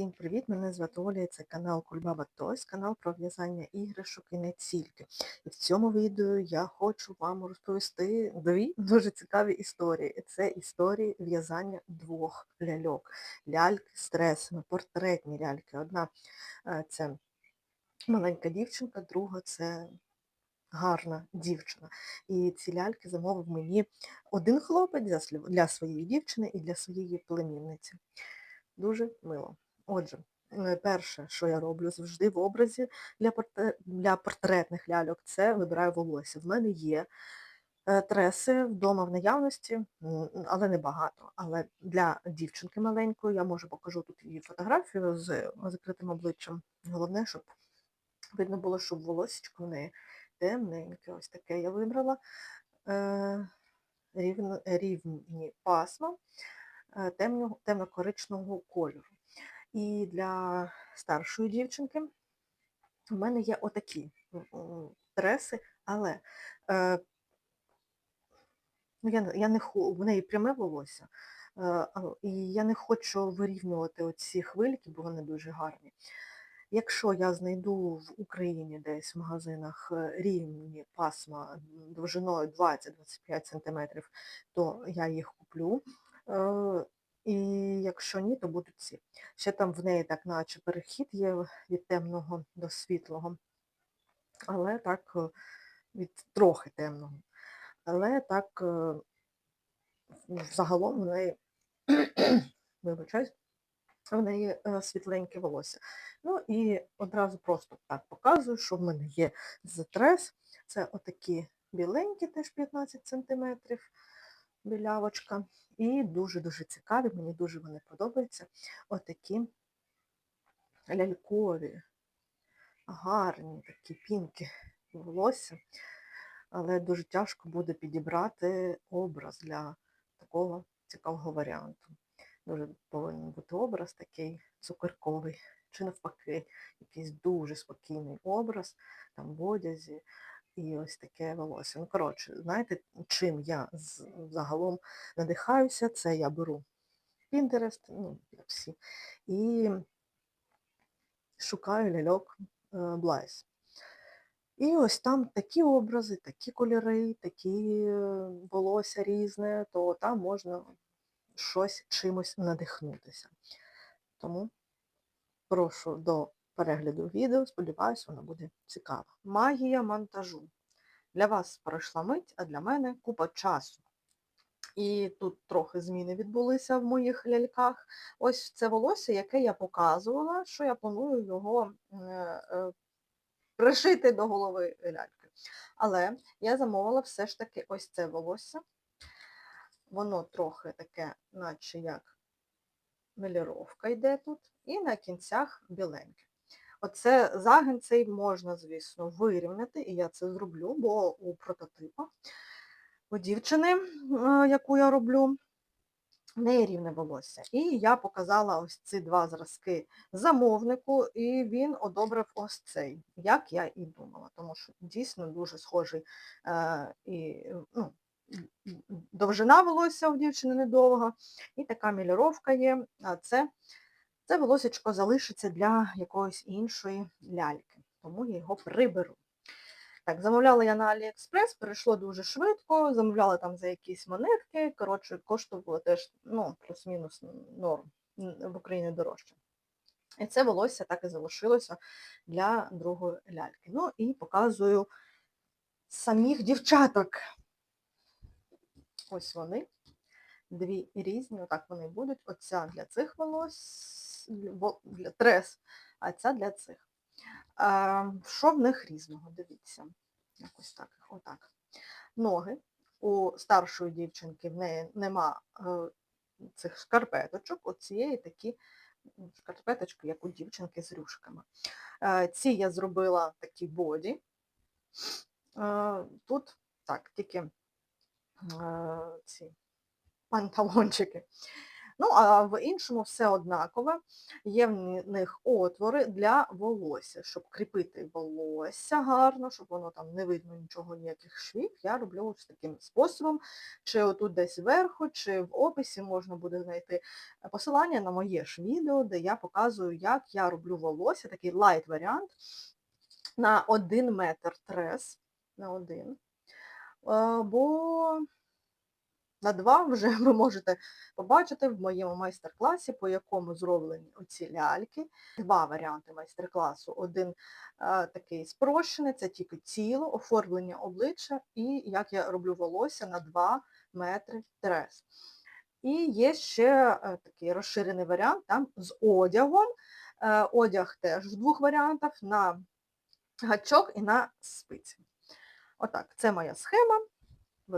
Всім привіт! Мене звати Оля, це канал Кульбаба Тойс, канал про в'язання іграшок і не тільки. І в цьому відео я хочу вам розповісти дві дуже цікаві історії. Це історії в'язання двох ляльок. Ляльки з тресами, портретні ляльки. Одна е, це маленька дівчинка, друга це гарна дівчина. І ці ляльки замовив мені один хлопець для своєї дівчини і для своєї племінниці. Дуже мило. Отже, е, перше, що я роблю завжди в образі для, для портретних ляльок, це вибираю волосся. В мене є е, треси вдома в наявності, але не багато. Але для дівчинки маленької я можу покажу тут її фотографію з закритим обличчям. Головне, щоб видно було, щоб волосечко в неї темненьке, ось таке я вибрала. Е, рівні пасма е, темно- темно-коричневого кольору. І для старшої дівчинки в мене є отакі треси, але е, ну, я, я не в неї пряме волосся, е, і я не хочу вирівнювати оці хвильки, бо вони дуже гарні. Якщо я знайду в Україні десь в магазинах е, рівні пасма довжиною 20-25 см, то я їх куплю. І якщо ні, то будуть ці. Ще там в неї так наче перехід є від темного до світлого, але так е, від трохи темного. Але так е, загалом в неї, вибачаюсь, в неї е, світленьке волосся. Ну і одразу просто так показую, що в мене є затрес. Це отакі біленькі, теж 15 см білявочка. І дуже-дуже цікаві, мені дуже вони подобаються. Отакі лялькові, гарні такі пінки волосся. Але дуже тяжко буде підібрати образ для такого цікавого варіанту. Дуже повинен бути образ такий цукерковий, чи навпаки, якийсь дуже спокійний образ, там в одязі і ось таке волосся. Ну, коротше, знаєте, чим я загалом надихаюся, це я беру Pinterest, ну, як всі, і шукаю ляльок е, Блайс. І ось там такі образи, такі кольори, такі е, волосся різне, то там можна щось чимось надихнутися. Тому прошу до перегляду відео, сподіваюся, воно буде цікаво. Магія монтажу. Для вас пройшла мить, а для мене купа часу. І тут трохи зміни відбулися в моїх ляльках. Ось це волосся, яке я показувала, що я планую його е, е, пришити до голови ляльки. Але я замовила все ж таки ось це волосся. Воно трохи таке, наче як меліровка йде тут, і на кінцях біленьке. Оце загин цей можна, звісно, вирівняти, і я це зроблю, бо у прототипа у дівчини, е, яку я роблю, в неї рівне волосся. І я показала ось ці два зразки замовнику, і він одобрив ось цей, як я і думала, тому що дійсно дуже схожий е, і ну, довжина волосся у дівчини недовга, і така міліровка є. А це, це волосечко залишиться для якоїсь іншої ляльки, тому я його приберу. Так, замовляла я на Аліекспрес, перейшло дуже швидко, замовляла там за якісь монетки, коротше, коштувало теж, ну, плюс-мінус норм, в Україні дорожче. І це волосся так і залишилося для другої ляльки. Ну і показую самих дівчаток. Ось вони, дві різні, отак вони будуть. Оця для цих волос, для трес, а ця для цих. Що в них різного? Дивіться. Якось так, отак. Ноги. У старшої дівчинки в неї нема е, цих шкарпеточок, от цієї такі шкарпеточки, як у дівчинки з рюшками. Е, ці я зробила такі боді. Е, тут так, тільки ці панталончики. Ну, а в іншому все однакове. Є в них отвори для волосся, щоб кріпити волосся гарно, щоб воно там не видно нічого, ніяких швів. Я роблю ось таким способом. Чи отут десь зверху, чи в описі можна буде знайти посилання на моє ж відео, де я показую, як я роблю волосся, такий лайт варіант на 1 метр трес. На один. Е, Бо на два вже ви можете побачити в моєму майстер-класі, по якому зроблені оці ляльки. Два варіанти майстер-класу. Один е, такий спрощений, це тільки тіло, оформлення обличчя і як я роблю волосся на 2 метри трес. І є ще е, такий розширений варіант там з одягом. Е, Одяг теж в двох варіантах на гачок і на спиці. Отак, це моя схема,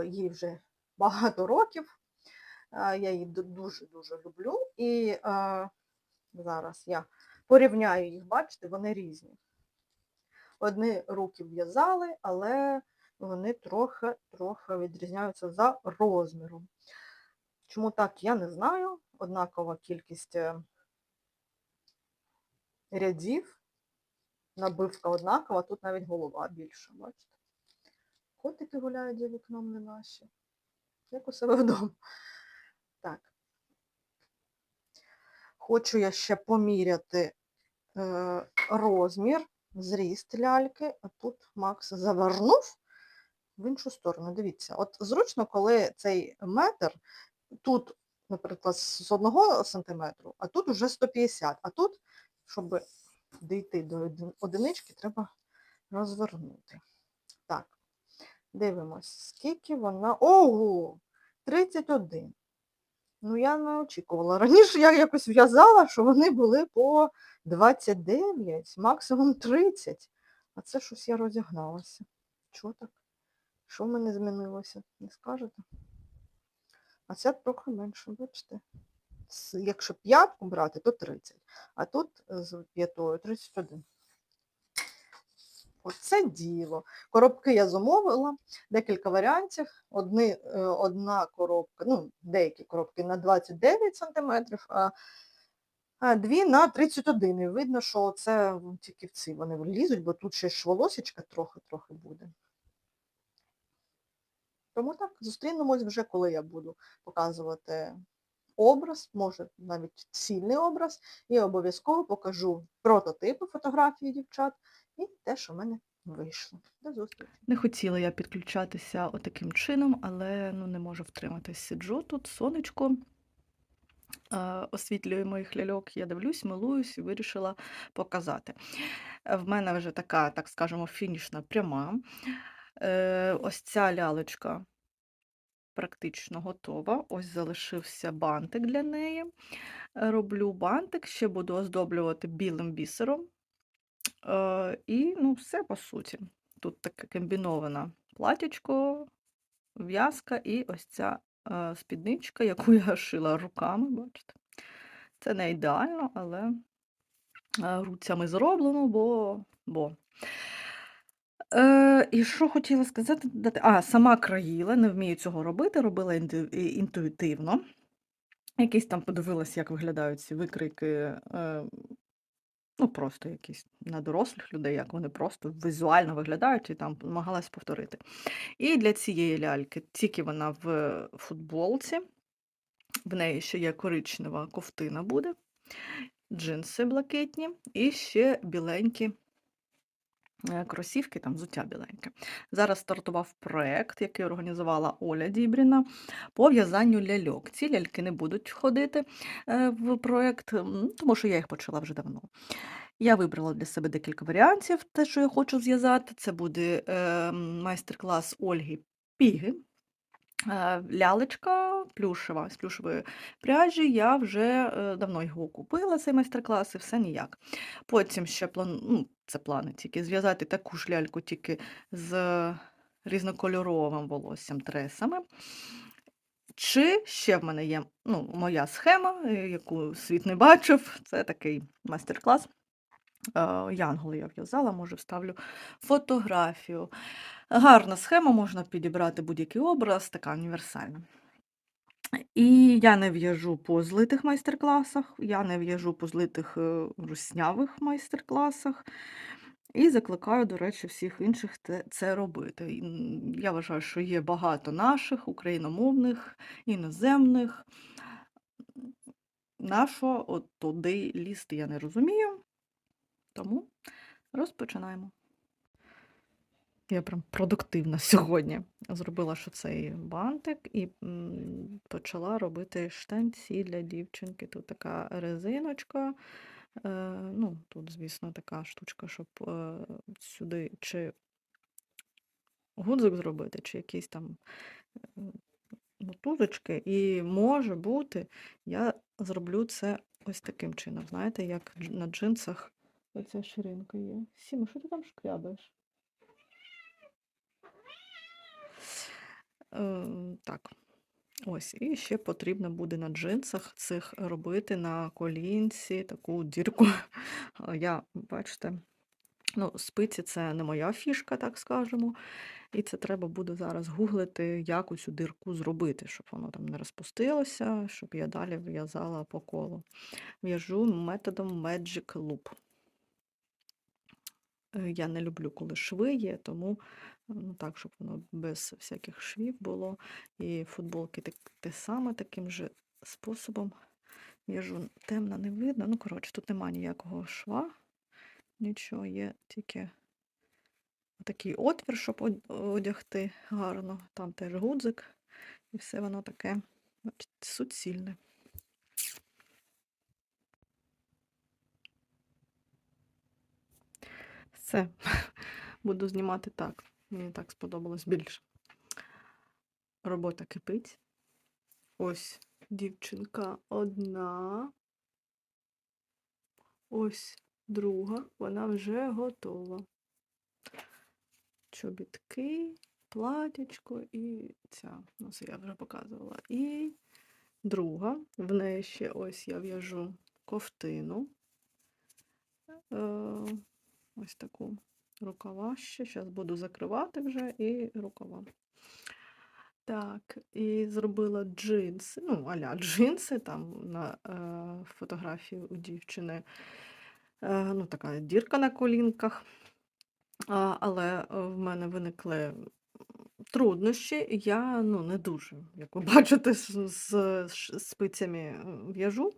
їй вже багато років. Е, Я її дуже-дуже люблю. І е, зараз я порівняю їх, бачите, вони різні. Одні руки в'язали, але вони трохи, трохи відрізняються за розміром. Чому так, я не знаю. Однакова кількість е, рядів, набивка однакова, тут навіть голова більша, бачите? Котики гуляють за вікном не наші. Як у себе вдома. Так. Хочу я ще поміряти е, розмір, зріст ляльки, а тут Макс завернув в іншу сторону. Дивіться, от зручно, коли цей метр тут, наприклад, з одного сантиметру, а тут вже 150, а тут, щоб дійти до одинички, треба розвернути. Так, дивимось, скільки вона. Ого! 31. Ну, я не очікувала. Раніше я якось в'язала, що вони були по 29, максимум 30. А це щось я розігналася. Чого так? Що в мене змінилося? Не скажете? А це трохи менше, бачите? Якщо п'ятку брати, то 30. А тут е, з п'ятою 31. Оце діло. Коробки я замовила, декілька варіантів. Одні, е, одна коробка, ну, деякі коробки на 29 см, а, дві на 31. І видно, що це тільки в ці вони влізуть, бо тут ще ж волосечка трохи-трохи буде. Тому так, зустрінемось вже, коли я буду показувати образ, може навіть цільний образ, і обов'язково покажу прототипи фотографії дівчат і те, що в мене вийшло. До зустрічі. Не хотіла я підключатися отаким чином, але ну, не можу втриматись. Сиджу тут, сонечко освітлює моїх ляльок. Я дивлюсь, милуюсь і вирішила показати. В мене вже така, так скажемо, фінішна пряма. Е, Ось ця лялечка практично готова. Ось залишився бантик для неї. Роблю бантик, ще буду оздоблювати білим бісером. І ну, все по суті. Тут таке комбіноване платячко, в'язка і ось ця е, спідничка, яку я шила руками, бачите. Це не ідеально, але е, руцями зроблено, бо. бо. Е, і що хотіла сказати? А, сама країла, не вмію цього робити, робила інтуїтивно. Якісь там подивилась, як виглядають ці викрики. Е, ну, просто якісь на дорослих людей, як вони просто візуально виглядають, і там намагалась повторити. І для цієї ляльки, тільки вона в футболці, в неї ще є коричнева ковтина буде, джинси блакитні і ще біленькі е, кросівки, там взуття біленьке. Зараз стартував проект, який організувала Оля Дібріна по в'язанню ляльок. Ці ляльки не будуть входити е, в проект, тому що я їх почала вже давно. Я вибрала для себе декілька варіантів, те, що я хочу зв'язати. Це буде е, майстер-клас Ольги Піги. Е, Лялечка плюшева з плюшевої пряжі. Я вже е, давно його купила, цей майстер-клас, і все ніяк. Потім ще план... ну, це плани тільки зв'язати таку ж ляльку тільки з різнокольоровим волоссям тресами. Чи ще в мене є ну, моя схема, е, яку світ не бачив, це такий майстер-клас. Янголи я в'язала, може вставлю фотографію. Гарна схема, можна підібрати будь-який образ, така універсальна. І я не в'яжу по злитих майстер-класах, я не в'яжу по злитих е, руснявих майстер-класах. І закликаю, до речі, всіх інших це робити. Я вважаю, що є багато наших україномовних, іноземних. Нашого от туди лізти я не розумію. Тому розпочинаємо. Я прям продуктивна сьогодні. Зробила що цей бантик і почала робити штанці для дівчинки. Тут така резиночка. Е, ну, тут, звісно, така штучка, щоб е, сюди чи гудзик зробити, чи якісь там е, мотузочки. І може бути, я зроблю це ось таким чином. Знаєте, як на джинсах оця ширинка є. Сіма, що ти там шкрябаєш? Е, так. Ось, і ще потрібно буде на джинсах цих робити на колінці таку дірку. Я, бачите, ну, спиці це не моя фішка, так скажемо. І це треба буде зараз гуглити, як оцю дирку зробити, щоб воно там не розпустилося, щоб я далі в'язала по колу. В'яжу методом Magic Loop. Е, Я не люблю, коли шви є, тому ну, так, щоб воно без всяких швів було. І футболки так, те саме таким же способом. В'яжу темно не видно. Ну, коротше, тут нема ніякого шва, нічого, є тільки такий отвір, щоб одягти гарно. Там теж гудзик, і все воно таке суцільне. Все. Буду знімати так. Мені так сподобалось більше. Робота кипить. Ось дівчинка одна. Ось друга. Вона вже готова. Чобітки, платячко і ця. Ну, це я вже показувала. І друга. В неї ще ось я в'яжу ковтину. Ось таку рукава ще. Зараз буду закривати вже і рукава. Так, і зробила джинси, ну, аля джинси, там на е, фотографії у дівчини. Е, ну, така дірка на колінках. А, але в мене виникли труднощі. Я ну, не дуже, як ви бачите, з, спицями в'яжу.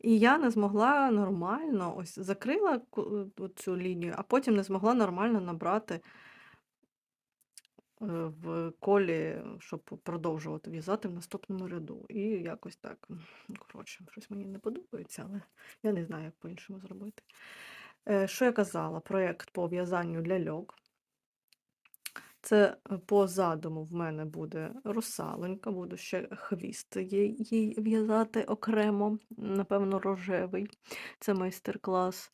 І я не змогла нормально, ось закрила е, цю лінію, а потім не змогла нормально набрати е, в колі, щоб продовжувати в'язати в наступному ряду. І якось так. Коротше, щось мені не подобається, але я не знаю, як по-іншому зробити. Е, Що я казала? Проєкт по в'язанню ляльок. Це по задуму в мене буде русаленька, буду ще хвіст їй в'язати окремо, напевно, рожевий. Це майстер-клас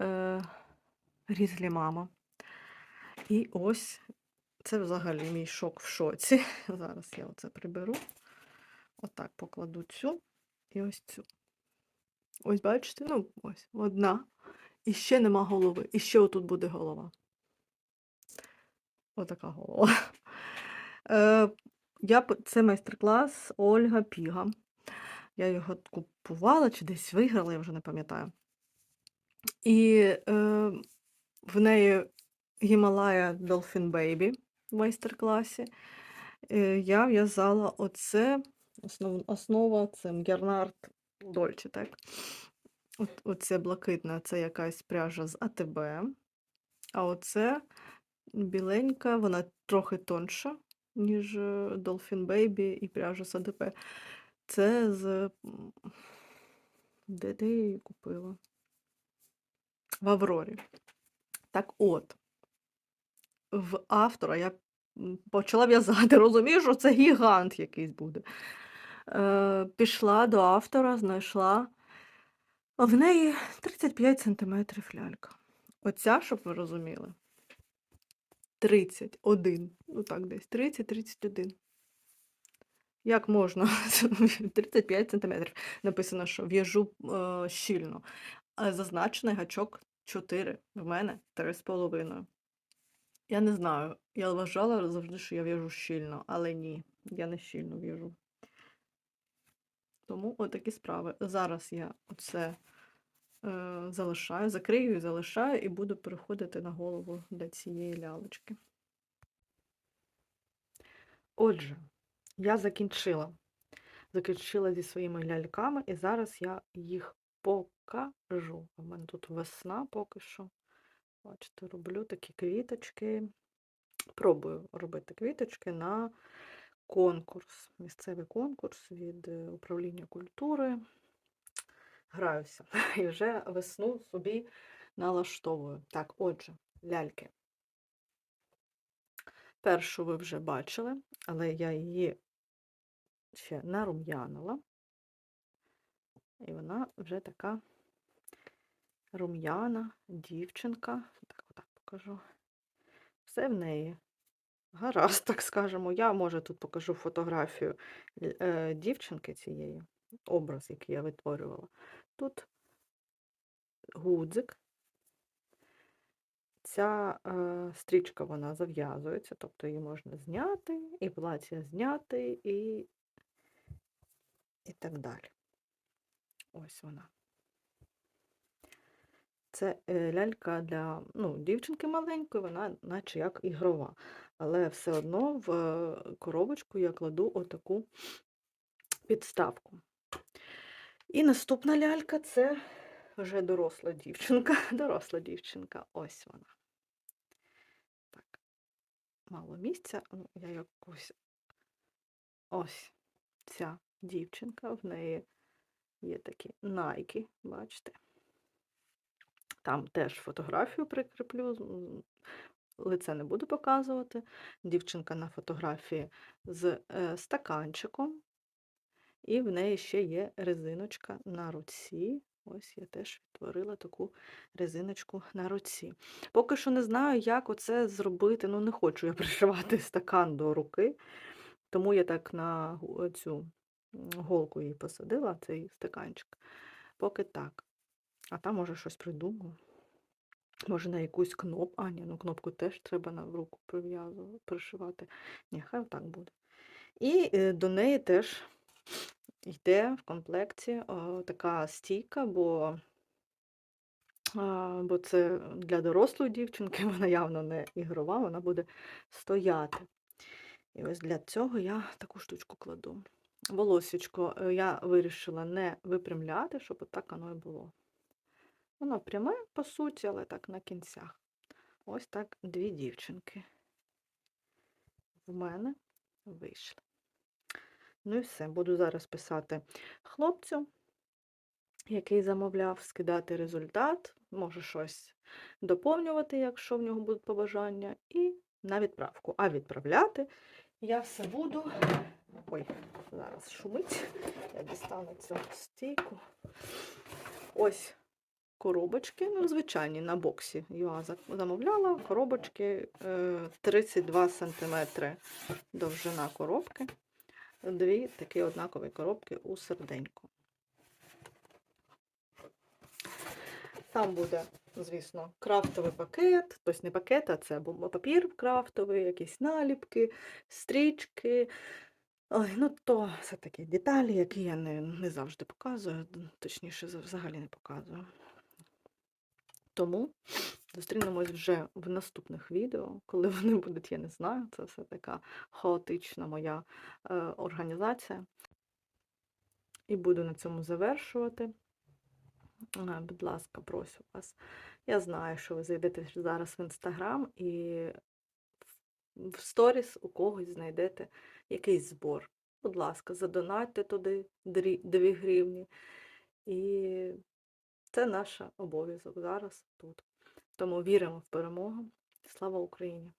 е, Різлі мама. І ось це взагалі мій шок в шоці. Зараз я оце приберу. Отак покладу цю і ось цю. Ось бачите, ну ось одна. І ще нема голови. І ще отут буде голова. Отака голова. Е, я, це майстер-клас Ольга Піга. Я його купувала чи десь виграла, я вже не пам'ятаю. І е, в неї Гімалая Dolphin Baby в майстер-класі. Е, я в'язала оце, основ, основа це Мгернард Дольче, так? Оце блакитне, це якась пряжа з АТБ. А оце біленька, вона трохи тонша, ніж е, Dolphin Baby і пряжа АТБ. Це з. Де, де її купила? В Аврорі. Так от, в автора я почала в'язати, розумію, що це гігант якийсь буде. Е, пішла до автора, знайшла. В неї 35 см лялька. Оця, щоб ви розуміли, 31. Ну так, десь 30-31. Як можна? 35 см. Написано, що в'яжу е, щільно. А зазначений гачок 4. В мене 3,5. Я не знаю. Я вважала завжди, що я в'яжу щільно, але ні, я не щільно в'яжу. Тому отакі справи. Зараз я оце е, залишаю, закрию і залишаю, і буду переходити на голову для цієї лялочки. Отже, я закінчила. Закінчила зі своїми ляльками, і зараз я їх покажу. У мене тут весна поки що. Бачите, роблю такі квіточки. Пробую робити квіточки на конкурс, місцевий конкурс від е, управління культури. Граюся. І вже весну собі налаштовую. Так, отже, ляльки. Першу ви вже бачили, але я її ще нарум'янила. І вона вже така рум'яна дівчинка. Так, отак покажу. Все в неї гаразд, так скажемо. Я, може, тут покажу фотографію е, дівчинки цієї, образ, який я витворювала. Тут гудзик. Ця е, стрічка вона зав'язується, тобто її можна зняти, і плаття зняти, і, і так далі. Ось вона. Це е, лялька для ну, дівчинки маленької, вона наче як ігрова. Але все одно в коробочку я кладу отаку підставку. І наступна лялька це вже доросла дівчинка. Доросла дівчинка. Ось вона. Так, мало місця. Ну, я якось. Ось ця дівчинка, в неї є такі найки, бачите. Там теж фотографію прикріплю, лице не буду показувати. Дівчинка на фотографії з е, стаканчиком, і в неї ще є резиночка на руці. Ось я теж відтворила таку резиночку на руці. Поки що не знаю, як оце зробити. Ну, не хочу я пришивати стакан до руки, тому я так на цю голку її посадила, цей стаканчик. Поки так. А там, може, щось придумаю. Може, на якусь кнопку. А, ні, ну кнопку теж треба на руку пришивати. Ні, хай так буде. І е, до неї теж йде в комплекті о, така стійка, бо, а, бо це для дорослої дівчинки, вона явно не ігрова, вона буде стояти. І ось для цього я таку штучку кладу. Волосечко е, я вирішила не випрямляти, щоб отак воно і було. Воно пряме, по суті, але так на кінцях. Ось так дві дівчинки в мене вийшли. Ну і все, буду зараз писати хлопцю, який замовляв, скидати результат, може щось доповнювати, якщо в нього будуть побажання, і на відправку. А відправляти я все буду. Ой, зараз шумить. Я дістану цю стійку. Ось коробочки, ну, звичайні, на боксі за- замовляла. Коробочки е, 32 см довжина коробки. Дві такі однакові коробки у серденьку. Там буде, звісно, крафтовий пакет, тобто не пакет, а це папір крафтовий, якісь наліпки, стрічки. Ой, ну то все такі деталі, які я не, не завжди показую, точніше, взагалі не показую. Тому зустрінемось вже в наступних відео. Коли вони будуть, я не знаю. Це все така хаотична моя е, організація. І буду на цьому завершувати. Е, Будь ласка, прошу вас. Я знаю, що ви зайдете зараз в інстаграм і в- сторіс у когось знайдете якийсь збор. Будь ласка, задонатьте туди 2 гривні. І це наш обов'язок зараз тут. Тому віримо в перемогу. Слава Україні!